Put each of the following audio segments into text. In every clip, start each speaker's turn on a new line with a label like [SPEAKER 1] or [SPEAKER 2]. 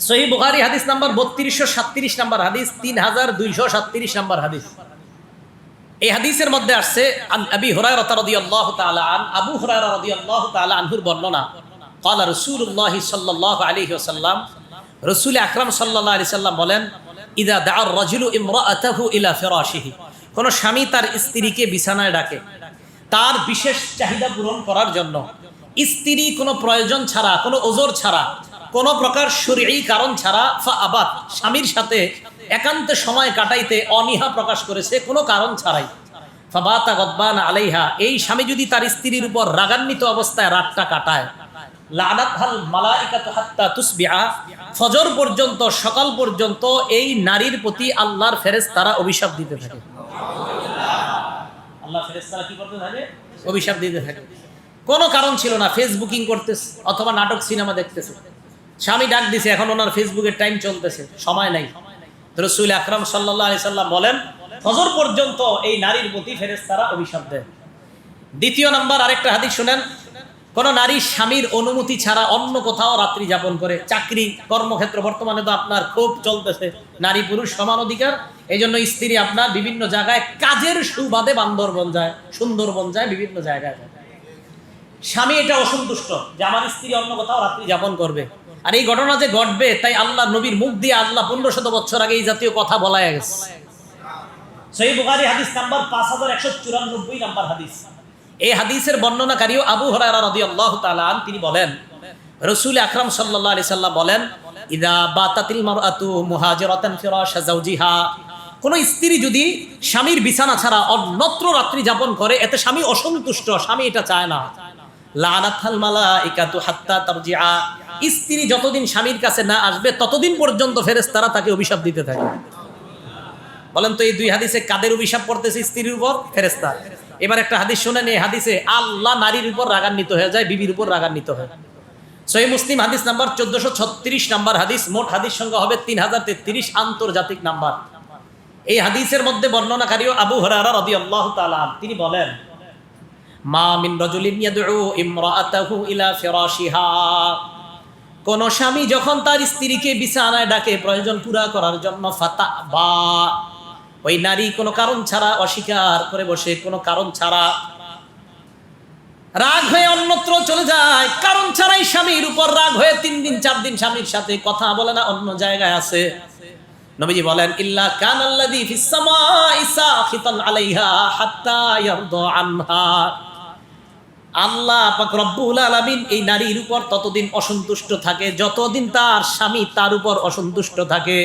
[SPEAKER 1] সহি বুখারি হাদিস নাম্বার বত্রিশশো সাতত্রিশ নাম্বার হাদিস তিন হাজার দুইশো সাতত্রিশ নাম্বার হাদিস এই হাদিসের মধ্যে আসছে আন আবি হুরায়রা রাদিয়াল্লাহু তাআলা আন আবু হুরায়রা রাদিয়াল্লাহু তাআলা আনহুর বর্ণনা قال রাসূলুল্লাহ সাল্লাল্লাহু আলাইহি ওয়াসাল্লাম রাসূল আকরাম সাল্লাল্লাহু আলাইহি সাল্লাম বলেন ইদা দাআর রাজুলু ইমরাআতাহু ইলা ফিরাশিহি কোন স্বামী তার স্ত্রীকে বিছানায় ডাকে তার বিশেষ চাহিদা পূরণ করার জন্য স্ত্রী কোনো প্রয়োজন ছাড়া কোনো ওজোর ছাড়া কোনো প্রকার শরীরী কারণ ছাড়া ফা আবাদ, স্বামীর সাথে একান্ত সময় কাটাইতে অনীহা প্রকাশ করেছে কোনো কারণ ছাড়াই। ফাবাতা গদ্বান আলাইহা, এই স্বামী যদি তার স্ত্রীর উপর রাগান্বিত অবস্থায় রাতটা কাটায়। ফজর পর্যন্ত, সকাল পর্যন্ত এই নারীর প্রতি আল্লাহর ফেরেশতারা অভিশাপ দিতে থাকে? অভিশাপ দিতে থাকে। কোনো কারণ ছিল না, ফেসবুকিং করতেছে, অথবা নাটক, সিনেমা দেখতেছে। স্বামী ডাক দিছে, এখন ওনার ফেসবুকের টাইম চলতেছে, সময় নাই। রসুল আকরাম সাল্লাহ আলি সাল্লাম বলেন, ফজর পর্যন্ত এই নারীর প্রতি ফেরেশতারা অভিশাপ দেয়। দ্বিতীয় নাম্বার, আরেকটা হাদিস শুনেন, কোন নারী স্বামীর অনুমতি ছাড়া অন্য কোথাও রাত্রি যাপন করে। চাকরি, কর্মক্ষেত্র, বর্তমানে তো আপনার খুব চলতেছে। নারী পুরুষ সমান অধিকার এই জন্য স্ত্রী আপনার বিভিন্ন জায়গায় কাজের সুবাদে বান্দরবন যায়, সুন্দরবন যায়, বিভিন্ন জায়গায় স্বামী এটা অসন্তুষ্ট, যে আমার স্ত্রী অন্য কোথাও রাত্রি যাপন করবে। আর এই ঘটনা যে ঘটবে তাই আল্লাহ নবীর মুখ দিয়ে আল্লাহ পনেরো শত বছর আগে এই জাতীয় কথা বলা গেছে। সহি বুখারি হাদিস নাম্বার পাঁচ হাজার একশো চুরানব্বই নাম্বার হাদিস। এই হাদিসের বর্ণনাকারীও আবু হরারা রদি আল্লাহ তালান তিনি বলেন রসুল আকরাম সাল্লাহ আলি সাল্লাম বলেন ইদা বাতাতিল মারআতু মুহাজিরাতান ফিরাশা যাওজিহা। কোন স্ত্রী যদি স্বামীর বিছানা ছাড়া অন্যত্র রাত্রি যাপন করে এতে স্বামী অসন্তুষ্ট স্বামী এটা চায় না। লানাথাল মালাইকাতু হাত্তা তারজিআ। স্ত্রী যতদিন স্বামীর কাছে না আসবে, ততদিন পর্যন্ত ফেরেশতারা তাকে অভিশাপ দিতে থাকে। বলেন তো এই দুই হাদিসে কাদের অভিশাপ করতেছে স্ত্রীর উপর? ফেরেস্তা এবার একটা হাদিস শোনেন, এই হাদিসে আল্লাহ নারীর উপর রাগান্বিত হয়ে যায়, বিবির উপর রাগান্বিত হয়। সহি মুসলিম হাদিস নাম্বার চোদ্দশো ছত্রিশ নাম্বার হাদিস, মোট হাদিস সংখ্যা হবে তিন হাজার তেত্রিশ আন্তর্জাতিক নাম্বার। এই হাদিসের মধ্যে বর্ণনাকারীও আবু হরারা রদি আল্লাহ তালাম তিনি বলেন, মা মিন রজুলিন ইয়াদউ ইমরাআতাহু ইলা ফিরাশিহা। কোন স্বামী যখন তার স্ত্রীকে বিছানায় ডাকে, প্রয়োজন পুরা করার জন্য ফাতা বা। ওই নারী কোনো কারণ ছাড়া অস্বীকার করে বসে, কোনো কারণ ছাড়া। রাগ হয়ে অন্যত্র চলে যায়, কারণ ছাড়াই স্বামীর উপর রাগ হয়ে তিন দিন, চার দিন স্বামীর সাথে কথা বলে না, অন্য জায়গায় আছে। নবীজি বলেন, ইল্লা কানাল্লাযী ফিস সামাই সাখিতান আলাইহা হাত্তা ইয়ারদা আনহা। আল্লাহ পাক রব্বুল আলামিন এই নারীর উপর ততদিন অসন্তুষ্ট থাকে, যতদিন তার স্বামী তার উপর অসন্তুষ্ট থাকে।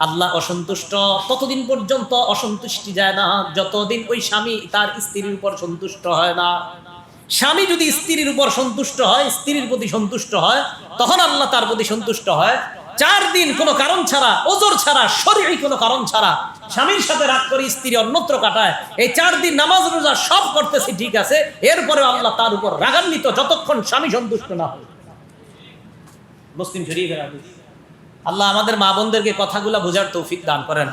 [SPEAKER 1] আল্লাহ অসন্তুষ্ট, ততদিন পর্যন্ত অসন্তুষ্টি যায় না, যতদিন ওই স্বামী তার স্ত্রীর উপর সন্তুষ্ট হয় না। স্বামী যদি স্ত্রীর উপর সন্তুষ্ট হয়, স্ত্রীর প্রতি সন্তুষ্ট হয়, তখন আল্লাহ তার প্রতি সন্তুষ্ট হয়। চার দিন কোনো কারণ ছাড়া, ওজোর ছাড়া, শরীরই কোনো কারণ ছাড়া স্বামীর সাথে রাগ করে স্ত্রী অন্যত্র কাটায়। এই চার দিন নামাজ, রোজা সব করতেছি, ঠিক আছে? এরপরে আল্লাহ তার উপর রাগান্বিত যতক্ষণ স্বামী সন্তুষ্ট না হয়। মুসলিম শরীফের আল্লাহ আমাদের মা বোনদেরকে কথাগুলো বোঝার তৌফিক দান করেন।